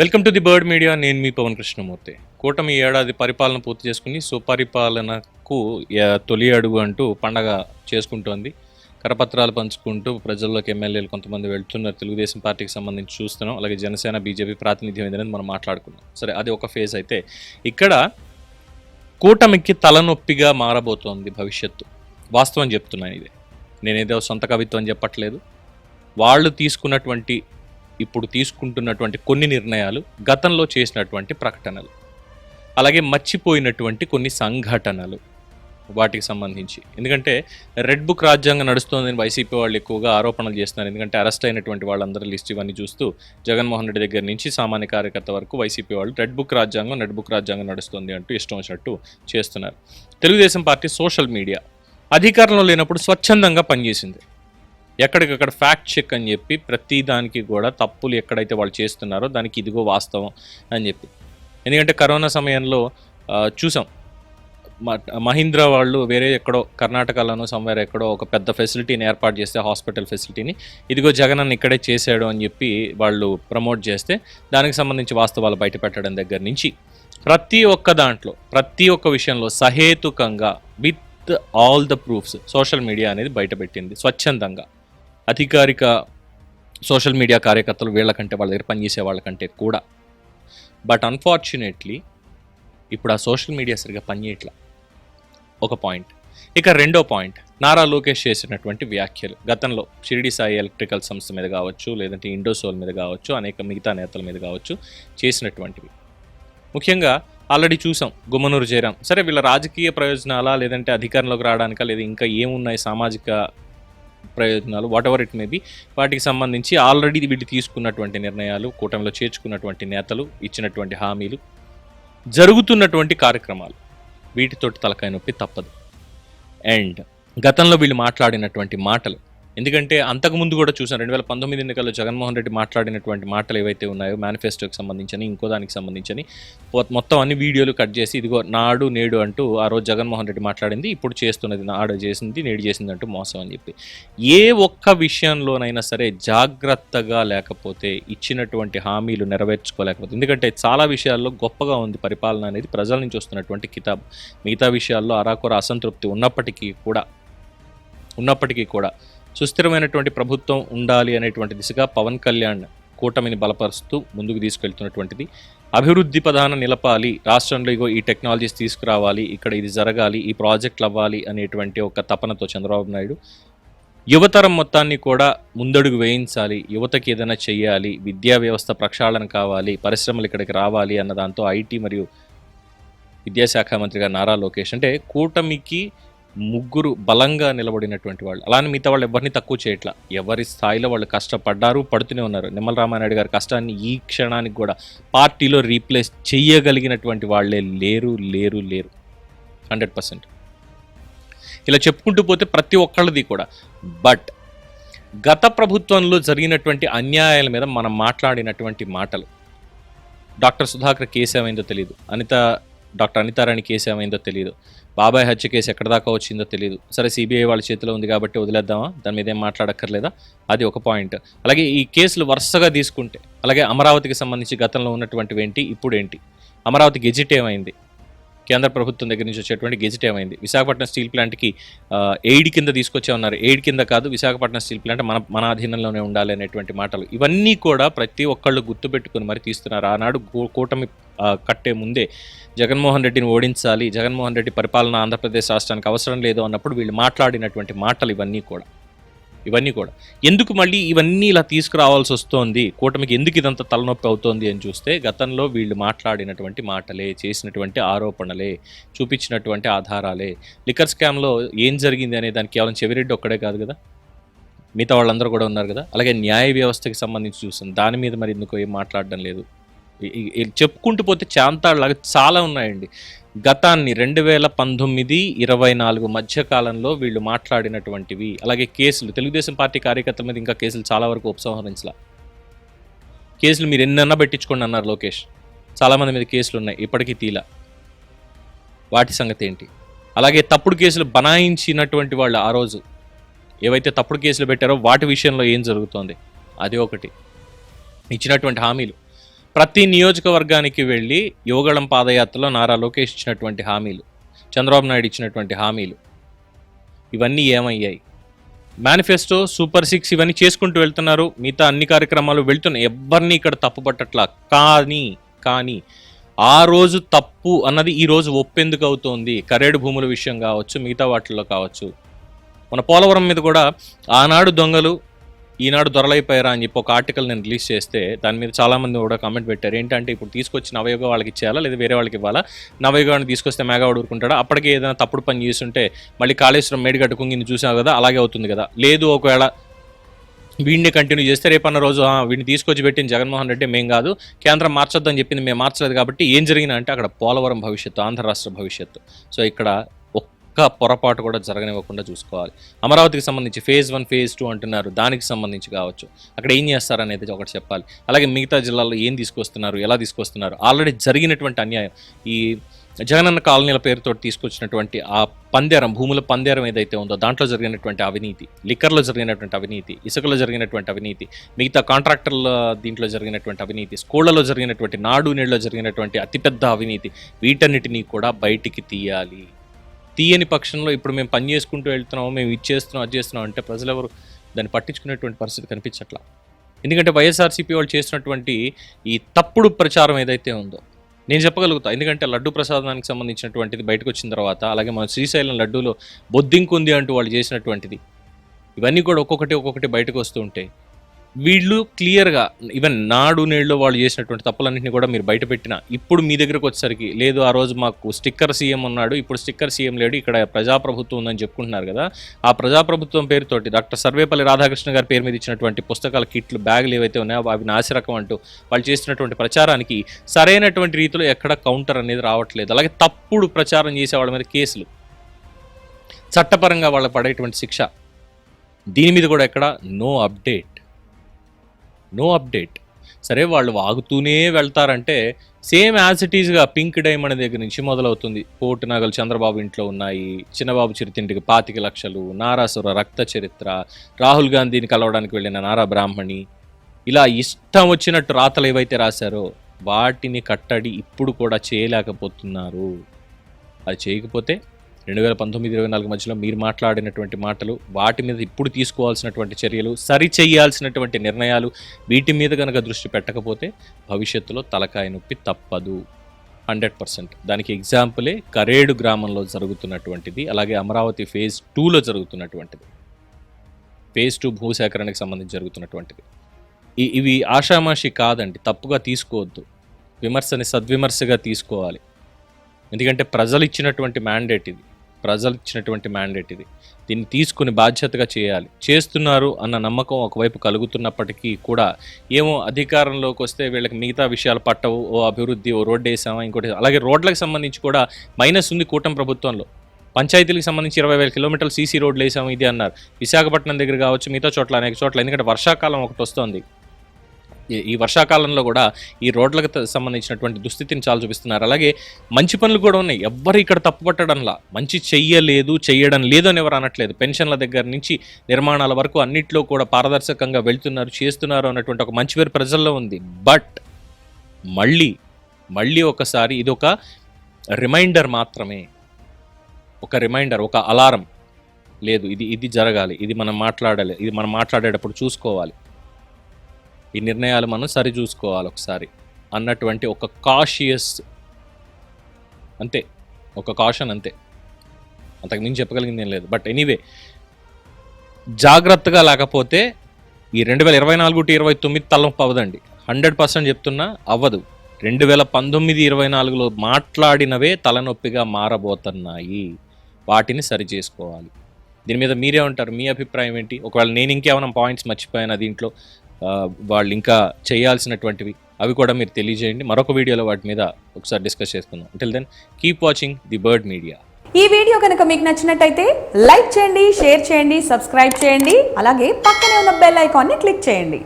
Welcome to the bird media నేను మీ పవన్ కృష్ణమూర్తి. కూటమి ఏడాది పరిపాలన పూర్తి చేసుకుని సుపరిపాలనకు తొలి అడుగు అంటూ పండగ చేసుకుంటోంది. కరపత్రాలు పంచుకుంటూ ప్రజల్లోకి ఎమ్మెల్యేలు కొంతమంది వెళ్తున్నారు. తెలుగుదేశం పార్టీకి సంబంధించి చూస్తున్నాం. అలాగే జనసేన బీజేపీ ప్రాతినిధ్యం ఏదనేది మనం మాట్లాడుకున్నాం సరే అది ఒక ఫేజ్ అయితే. ఇక్కడ కూటమికి తలనొప్పిగా మారబోతోంది భవిష్యత్తు. వాస్తవం చెప్తున్నాను ఇది. నేనేదో సొంత కవిత్వం చెప్పట్లేదు. వాళ్ళు తీసుకున్నటువంటి ఇప్పుడు తీసుకుంటున్నటువంటి కొన్ని నిర్ణయాలు గతంలో చేసినటువంటి ప్రకటనలు. అలాగే మర్చిపోయినటువంటి కొన్ని సంఘటనలు వాటికి సంబంధించి. ఎందుకంటే రెడ్ బుక్ రాజ్యాంగం నడుస్తోందని వైసీపీ వాళ్ళు ఎక్కువగా ఆరోపణలు చేస్తున్నారు. ఎందుకంటే అరెస్ట్ అయినటువంటి వాళ్ళందరి లిస్ట్ ఇవన్నీ చూస్తూ జగన్మోహన్ రెడ్డి దగ్గర నుంచి సామాన్య కార్యకర్త వరకు వైసీపీ వాళ్ళు రెడ్ బుక్ రాజ్యాంగం రెడ్ బుక్ రాజ్యాంగం నడుస్తుంది అంటూ ఇష్టం వచ్చినట్టు చేస్తున్నారు. తెలుగుదేశం పార్టీ సోషల్ మీడియా అధికారంలో లేనప్పుడు స్వచ్ఛందంగా పనిచేసింది. ఎక్కడికక్కడ ఫ్యాక్ట్ చెక్ అని చెప్పి ప్రతి దానికి కూడా తప్పులు ఎక్కడైతే వాళ్ళు చేస్తున్నారో దానికి ఇదిగో వాస్తవం అని చెప్పి. ఎందుకంటే కరోనా సమయంలో చూసాం. మ- మహీంద్రా వాళ్ళు వేరే ఎక్కడో కర్ణాటకలోనో సమ్వేర్ ఎక్కడో ఒక పెద్ద ఫెసిలిటీని ఏర్పాటు చేస్తే హాస్పిటల్ ఫెసిలిటీని ఇదిగో జగన్ అన్న ఇక్కడే చేశాడు అని చెప్పి వాళ్ళు ప్రమోట్ చేస్తే దానికి సంబంధించి వాస్తవాలు బయట పెట్టడం దగ్గర నుంచి ప్రతి ఒక్క దాంట్లో ప్రతి ఒక్క విషయంలో సహేతుకంగా with all the proofs social media అనేది బయటపెట్టింది స్వచ్ఛందంగా. అధికారిక సోషల్ మీడియా కార్యకర్తలు వీళ్ళకంటే వాళ్ళ దగ్గర పనిచేసే వాళ్ళకంటే కూడా. బట్ అన్ఫార్చునేట్లీ ఇప్పుడు ఆ సోషల్ మీడియా సరిగా పనిచేయట్లా. ఒక పాయింట్ ఇక రెండో పాయింట్ నారా లోకేష్ చేసినటువంటి వ్యాఖ్యలు. గతంలో షిరిడి సాయి ఎలక్ట్రికల్ సంస్థ మీద కావచ్చు లేదంటే ఇండోసోల్ మీద కావచ్చు అనేక మిగతా నేతల మీద కావచ్చు చేసినటువంటివి. ముఖ్యంగా ఆల్రెడీ చూసాం గుమ్మనూరు జయరాం. సరే వీళ్ళ రాజకీయ ప్రయోజనాలా లేదంటే అధికారంలోకి రావడానికా లేదా ఇంకా ఏమున్నాయి సామాజిక ప్రయోజనాలు whatever it may be వాటికి సంబంధించి ఆల్రెడీ వీళ్ళు తీసుకున్నటువంటి నిర్ణయాలు కూటమిలో చేర్చుకున్నటువంటి నేతలు ఇచ్చినటువంటి హామీలు జరుగుతున్నటువంటి కార్యక్రమాలు వీటితోటి తలకాయ నొప్పి తప్పదు. అండ్ గతంలో వీళ్ళు మాట్లాడినటువంటి మాటలు ఎందుకంటే అంతకుముందు కూడా చూసాను రెండు వేల పంతొమ్మిది ఎన్నికల్లో జగన్మోహన్ రెడ్డి మాట్లాడినటువంటి మాటలు ఏవైతే ఉన్నాయో మేనిఫెస్టోకి సంబంధించి ఇంకో దానికి సంబంధించి మొత్తం అన్ని వీడియోలు కట్ చేసి ఇదిగో నాడు నేడు అంటూ ఆ రోజు జగన్మోహన్ రెడ్డి మాట్లాడింది ఇప్పుడు చేస్తున్నది నాడు చేసింది నేడు చేసింది అంటూ మోసం అని చెప్పి. ఏ ఒక్క విషయంలోనైనా సరే జాగ్రత్తగా లేకపోతే ఇచ్చినటువంటి హామీలు నెరవేర్చుకోలేకపోతే ఎందుకంటే చాలా విషయాల్లో గొప్పగా ఉంది పరిపాలన అనేది ప్రజల నుంచి వస్తున్నటువంటి కితాబ్. మిగతా విషయాల్లో అరాకొర అసంతృప్తి ఉన్నప్పటికీ కూడా ఉన్నప్పటికీ కూడా సుస్థిరమైనటువంటి ప్రభుత్వం ఉండాలి అనేటువంటి దిశగా పవన్ కళ్యాణ్ కూటమిని బలపరుస్తూ ముందుకు తీసుకెళ్తున్నటువంటిది. అభివృద్ధి ప్రధాన నిలపాలి. రాష్ట్రంలో ఇగో ఈ టెక్నాలజీస్ తీసుకురావాలి. ఇక్కడ ఇది జరగాలి. ఈ ప్రాజెక్టులు అవ్వాలి అనేటువంటి ఒక తపనతో చంద్రబాబు నాయుడు యువతరం మొత్తాన్ని కూడా ముందడుగు వేయించాలి. యువతకి ఏదైనా చేయాలి విద్యా వ్యవస్థ ప్రక్షాళన కావాలి. పరిశ్రమలు ఇక్కడికి రావాలి అన్న దాంతో ఐటీ మరియు విద్యాశాఖ మంత్రిగా నారా లోకేష్. అంటే కూటమికి ముగ్గురు బలంగా నిలబడినటువంటి వాళ్ళు. అలానే మిగతా వాళ్ళు ఎవరిని తక్కువ చేయట్లా. ఎవరి స్థాయిలో వాళ్ళు కష్టపడ్డారు పడుతూనే ఉన్నారు. నిమ్మల రామానాయుడు గారి కష్టాన్ని ఈ క్షణానికి కూడా పార్టీలో రీప్లేస్ చేయగలిగినటువంటి వాళ్ళే లేరు లేరు లేరు. Hundred percent. ఇలా చెప్పుకుంటూ పోతే ప్రతి ఒక్కళ్ళది కూడా. బట్ గత ప్రభుత్వంలో జరిగినటువంటి అన్యాయాల మీద మనం మాట్లాడినటువంటి మాటలు. డాక్టర్ సుధాకర్ కేసు ఏమైందో తెలియదు అనిత డాక్టర్ అనితారాణి కేసు ఏమైందో తెలియదు బాబాయ్ హత్య కేసు ఎక్కడ దాకా వచ్చిందో తెలియదు సరే సిబిఐ వాళ్ళ చేతిలో ఉంది కాబట్టి వదిలేద్దామా? దాని మీద ఏం మాట్లాడక్కర్లేదా? అది ఒక పాయింట్. అలాగే ఈ కేసులు వరుసగా తీసుకుంటే అలాగే అమరావతికి సంబంధించి గతంలో ఉన్నటువంటివి ఏంటి ఇప్పుడు ఏంటి అమరావతి గెజిట్ ఏమైంది? కేంద్ర ప్రభుత్వం దగ్గర నుంచి వచ్చేటువంటి గెజిట్ ఏమైంది? విశాఖపట్నం స్టీల్ ప్లాంట్కి ఎయిడ్ కింద తీసుకొచ్చే ఉన్నారు. ఎయిడ్ కింద కాదు విశాఖపట్నం స్టీల్ ప్లాంట్ మన మన అధీనంలోనే ఉండాలి అనేటువంటి మాటలు. ఇవన్నీ కూడా ప్రతి ఒక్కళ్ళు గుర్తుపెట్టుకుని మరి తీస్తున్నారు. ఆనాడు కూటమి కట్టే ముందే జగన్మోహన్ రెడ్డిని ఓడించాలి జగన్మోహన్ రెడ్డి పరిపాలన ఆంధ్రప్రదేశ్ రాష్ట్రానికి అవసరం లేదు అన్నప్పుడు వీళ్ళు మాట్లాడినటువంటి మాటలు ఇవన్నీ కూడా. ఇవన్నీ కూడా. ఎందుకు మళ్ళీ ఇవన్నీ ఇలా తీసుకురావాల్సి వస్తోంది? కూటమికి ఎందుకు ఇదంతా తలనొప్పి అవుతోంది అని చూస్తే గతంలో వీళ్ళు మాట్లాడినటువంటి మాటలే చేసినటువంటి ఆరోపణలే చూపించినటువంటి ఆధారాలే లిక్కర్ స్కామ్లో ఏం జరిగింది అనే దానికి కేవలం చెవిరెడ్డి ఒక్కడే కాదు కదా? మిగతా వాళ్ళందరూ కూడా ఉన్నారు కదా? అలాగే న్యాయ వ్యవస్థకి సంబంధించి చూస్తాం దాని మీద మరి ఎందుకు ఏం మాట్లాడడం లేదు. చెప్పుకుంటూ పోతే చాంతాళ్ళలాగా చాలా ఉన్నాయండి. గతాన్ని రెండు వేల పంతొమ్మిది ఇరవై నాలుగు మధ్య కాలంలో వీళ్ళు మాట్లాడినటువంటివి అలాగే కేసులు. తెలుగుదేశం పార్టీ కార్యకర్తల మీద ఇంకా కేసులు చాలా వరకు ఉపసంహరించలా. కేసులు మీరు ఎన్నన్నా పెట్టించుకోండి అన్నారు లోకేష్. చాలామంది మీద కేసులు ఉన్నాయి ఇప్పటికీ తీలా. వాటి సంగతి ఏంటి? అలాగే తప్పుడు కేసులు బనాయించినటువంటి వాళ్ళు ఆ రోజు ఏవైతే తప్పుడు కేసులు పెట్టారో వాటి విషయంలో ఏం జరుగుతోంది? అది ఒకటి. ఇచ్చినటువంటి హామీలు. ప్రతి నియోజకవర్గానికి వెళ్ళి యువగళం పాదయాత్రలో నారా లోకేష్ ఇచ్చినటువంటి హామీలు చంద్రబాబు నాయుడు ఇచ్చినటువంటి హామీలు ఇవన్నీ ఏమయ్యాయి? మేనిఫెస్టో సూపర్ సిక్స్ ఇవన్నీ చేసుకుంటూ వెళ్తున్నారు. మిగతా అన్ని కార్యక్రమాలు వెళ్తున్నాయి. ఎవరిని ఇక్కడ తప్పుపట్టట్లా కానీ కానీ ఆ రోజు తప్పు అన్నది ఈ రోజు ఒప్పెందుకు అవుతోంది? కరేడు భూముల విషయం కావచ్చు మిగతా వాటిల్లో కావచ్చు. మన పోలవరం మీద కూడా ఆనాడు దొంగలు ఈనాడు దొరలైపోయారా అని చెప్పి ఒక ఆర్టికల్ నేను రిలీజ్ చేస్తే దాని మీద చాలామంది కూడా కామెంట్ పెట్టారు. ఏంటంటే ఇప్పుడు తీసుకొచ్చి నవయోగ వాళ్ళకి ఇచ్చేయాలా? లేదా వేరే వాళ్ళకి ఇవ్వాలా? నవయోగాన్ని తీసుకొస్తే మేఘావాడు ఊరుకుంటాడా అప్పటికే ఏదైనా తప్పుడు పని చేస్తుంటే మళ్ళీ కాళేశ్వరం మేడిగడ్డ కుంగిని చూసావు కదా అలాగే అవుతుంది కదా. లేదు ఒకవేళ వీడిని కంటిన్యూ చేస్తే రేపన్న రోజు వీడిని తీసుకొచ్చి పెట్టిన జగన్మోహన్ రెడ్డి మేము కాదు. కేంద్రం మార్చొద్దని చెప్పింది మేము మార్చలేదు కాబట్టి ఏం జరిగినా అంటే అక్కడ పోలవరం భవిష్యత్తు ఆంధ్ర రాష్ట్ర భవిష్యత్తు. సో ఇక్కడ ఒక్క పొరపాటు కూడా జరగనివ్వకుండా చూసుకోవాలి. అమరావతికి సంబంధించి ఫేజ్ వన్ ఫేజ్ టూ అంటున్నారు. దానికి సంబంధించి కావచ్చు. అక్కడ ఏం చేస్తారనేది ఒకటి చెప్పాలి. అలాగే మిగతా జిల్లాల్లో ఏం తీసుకొస్తున్నారు ఎలా తీసుకొస్తున్నారు? ఆల్రెడీ జరిగినటువంటి అన్యాయం. ఈ జగనన్న కాలనీల పేరుతో తీసుకొచ్చినటువంటి ఆ పందేరం భూముల పందేరం ఏదైతే ఉందో దాంట్లో జరిగినటువంటి అవినీతి లిక్కర్లో జరిగినటువంటి అవినీతి ఇసుకలో జరిగినటువంటి అవినీతి మిగతా కాంట్రాక్టర్ల దీంట్లో జరిగినటువంటి అవినీతి స్కూళ్ళలో జరిగినటువంటి నాడు నీళ్ళలో జరిగినటువంటి అతిపెద్ద అవినీతి వీటన్నిటినీ కూడా బయటికి తీయాలి. తీయని పక్షంలో ఇప్పుడు మేము పని చేసుకుంటూ వెళ్తున్నాం మేము ఇచ్చేస్తున్నాం అది చేస్తున్నాం అంటే ప్రజలు ఎవరు దాన్ని పట్టించుకునేటువంటి పరిస్థితి కనిపించట్లా. ఎందుకంటే వైఎస్ఆర్సీపీ వాళ్ళు చేసినటువంటి ఈ తప్పుడు ప్రచారం ఏదైతే ఉందో నేను చెప్పగలుగుతా. ఎందుకంటే లడ్డు ప్రసాదానికి సంబంధించినటువంటిది బయటకు వచ్చిన తర్వాత అలాగే మన శ్రీశైలం లడ్డూలో బొద్దింకు ఉంది అంటూ వాళ్ళు చేసినటువంటిది ఇవన్నీ కూడా ఒక్కొక్కటి ఒక్కొక్కటి బయటకు వస్తూ ఉంటాయి వీళ్ళు క్లియర్గా ఈవెన్ నాడు నేడులో వాళ్ళు చేసినటువంటి తప్పులన్నింటినీ కూడా మీరు బయటపెట్టిన ఇప్పుడు మీ దగ్గరకు వచ్చేసరికి లేదు ఆ రోజు మాకు స్టిక్కర్ సీఎం ఉన్నాడు ఇప్పుడు స్టిక్కర్ సీఎం లేడు ఇక్కడ ప్రజాప్రభుత్వం ఉందని చెప్పుకుంటున్నారు కదా ఆ ప్రజాప్రభుత్వం పేరుతోటి డాక్టర్ సర్వేపల్లి రాధాకృష్ణ గారి పేరు మీద ఇచ్చినటువంటి పుస్తకాల కిట్లు బ్యాగులు ఏవైతే ఉన్నాయో అవి నాసిరకం అంటూ వాళ్ళు చేసినటువంటి ప్రచారానికి సరైనటువంటి రీతిలో ఎక్కడ కౌంటర్ అనేది రావట్లేదు. అలాగే తప్పుడు ప్రచారం చేసే వాళ్ళ మీద కేసులు. చట్టపరంగా వాళ్ళ పడేటువంటి శిక్ష. దీని మీద కూడా ఎక్కడ? No update no update. సరే వాళ్ళు వాగుతూనే వెళ్తారంటే సేమ్ యాజ్ ఇట్ ఈస్గా పింక్ డైమండ్ దగ్గర నుంచి మొదలవుతుంది. కోటి నగలు చంద్రబాబు ఇంట్లో ఉన్నాయి చిన్నబాబు చిరుతింటికి పాతిక లక్షలు నారాసుర రక్త చరిత్ర రాహుల్ గాంధీని కలవడానికి వెళ్ళిన నారా బ్రాహ్మణి. ఇలా ఇష్టం వచ్చినట్టు రాతలు ఏవైతే రాశారో వాటిని కట్టడి ఇప్పుడు కూడా చేయలేకపోతున్నారు. అది చేయకపోతే రెండు వేల పంతొమ్మిది ఇరవై నాలుగు మధ్యలో మీరు మాట్లాడినటువంటి మాటలు వాటి మీద ఇప్పుడు తీసుకోవాల్సినటువంటి చర్యలు సరి చేయాల్సినటువంటి నిర్ణయాలు వీటి మీద కనుక దృష్టి పెట్టకపోతే భవిష్యత్తులో తలకాయ నొప్పి తప్పదు. Hundred percent. దానికి ఎగ్జాంపులే కరేడు గ్రామంలో జరుగుతున్నటువంటిది అలాగే అమరావతి ఫేజ్ టూలో జరుగుతున్నటువంటిది. ఫేజ్ టూ భూసేకరణకు సంబంధించి జరుగుతున్నటువంటిది. ఇవి ఆషామాషి కాదండి తప్పుగా తీసుకోవద్దు. విమర్శని సద్విమర్శగా తీసుకోవాలి. ఎందుకంటే ప్రజలు ఇచ్చినటువంటి మ్యాండేట్ ఇది. ప్రజలు ఇచ్చినటువంటి మ్యాండేట్ ఇది. దీన్ని తీసుకుని బాధ్యతగా చేయాలి. చేస్తున్నారు అన్న నమ్మకం ఒకవైపు కలుగుతున్నప్పటికీ కూడా ఏమో అధికారంలోకి వస్తే వీళ్ళకి మిగతా విషయాలు పట్టవు. ఓ అభివృద్ధి ఓ రోడ్డు వేసామా ఇంకోటి అలాగే రోడ్లకు సంబంధించి కూడా మైనస్ ఉంది కూటమి ప్రభుత్వంలో. పంచాయతీలకు సంబంధించి ఇరవై వేల కిలోమీటర్లు సీసీ రోడ్లు వేసాము ఇది అన్నారు. విశాఖపట్నం దగ్గర కావచ్చు మిగతా చోట్ల అనేక చోట్ల ఎందుకంటే వర్షాకాలం ఒకటి వస్తుంది. ఈ- వర్షాకాలంలో కూడా ఈ రోడ్లకు సంబంధించినటువంటి దుస్థితిని చాలా చూపిస్తున్నారు. అలాగే మంచి పనులు కూడా ఉన్నాయి. ఎవ్వరు ఇక్కడ తప్పుపట్టడంలా మంచి చెయ్యలేదు చెయ్యడం లేదు అని ఎవరు అనట్లేదు. పెన్షన్ల దగ్గర నుంచి నిర్మాణాల వరకు అన్నిట్లో కూడా పారదర్శకంగా వెళ్తున్నారు చేస్తున్నారు అన్నటువంటి ఒక మంచి పేరు ప్రజల్లో ఉంది. బట్ మళ్ళీ మళ్ళీ ఒకసారి ఇది ఒక రిమైండర్ మాత్రమే. ఒక రిమైండర్ ఒక అలారం. లేదు ఇది ఇది జరగాలి. ఇది మనం మాట్లాడాలి ఇది మనం మాట్లాడేటప్పుడు చూసుకోవాలి. ఈ నిర్ణయాలు మనం సరి చూసుకోవాలి ఒకసారి అన్నటువంటి ఒక కాషియస్ అంతే ఒక కాషన్ అంతే. అంతకు మించి చెప్పగలిగింది ఏం లేదు. బట్ ఎనీవే జాగ్రత్తగా లేకపోతే ఈ రెండు వేల ఇరవై నాలుగు టు ఇరవై తొమ్మిది తలనొప్పి అవ్వదండి. హండ్రెడ్ పర్సెంట్ చెప్తున్నా అవ్వదు. రెండు వేల పంతొమ్మిది ఇరవై నాలుగులో మాట్లాడినవే తలనొప్పిగా మారబోతున్నాయి. వాటిని సరి చేసుకోవాలి. దీని మీద మీరే ఉంటారు మీ అభిప్రాయం ఏంటి? ఒకవేళ నేను ఇంకేమైనా పాయింట్స్ మర్చిపోయాను దీంట్లో? వాళ్ళు ఇంకా చేయాల్సినటువంటివి అవి కూడా మీరు తెలియజేయండి. మరొక వీడియోలో వాటి మీద ఒకసారి డిస్కస్ చేసుకుందాం. Until then keep watching the bird media ఈ వీడియో కనుక మీకు నచ్చినట్టయితే లైక్ చేయండి షేర్ చేయండి సబ్స్క్రైబ్ చేయండి అలాగే పక్కనే ఉన్న బెల్ ఐకాన్ని క్లిక్ చేయండి.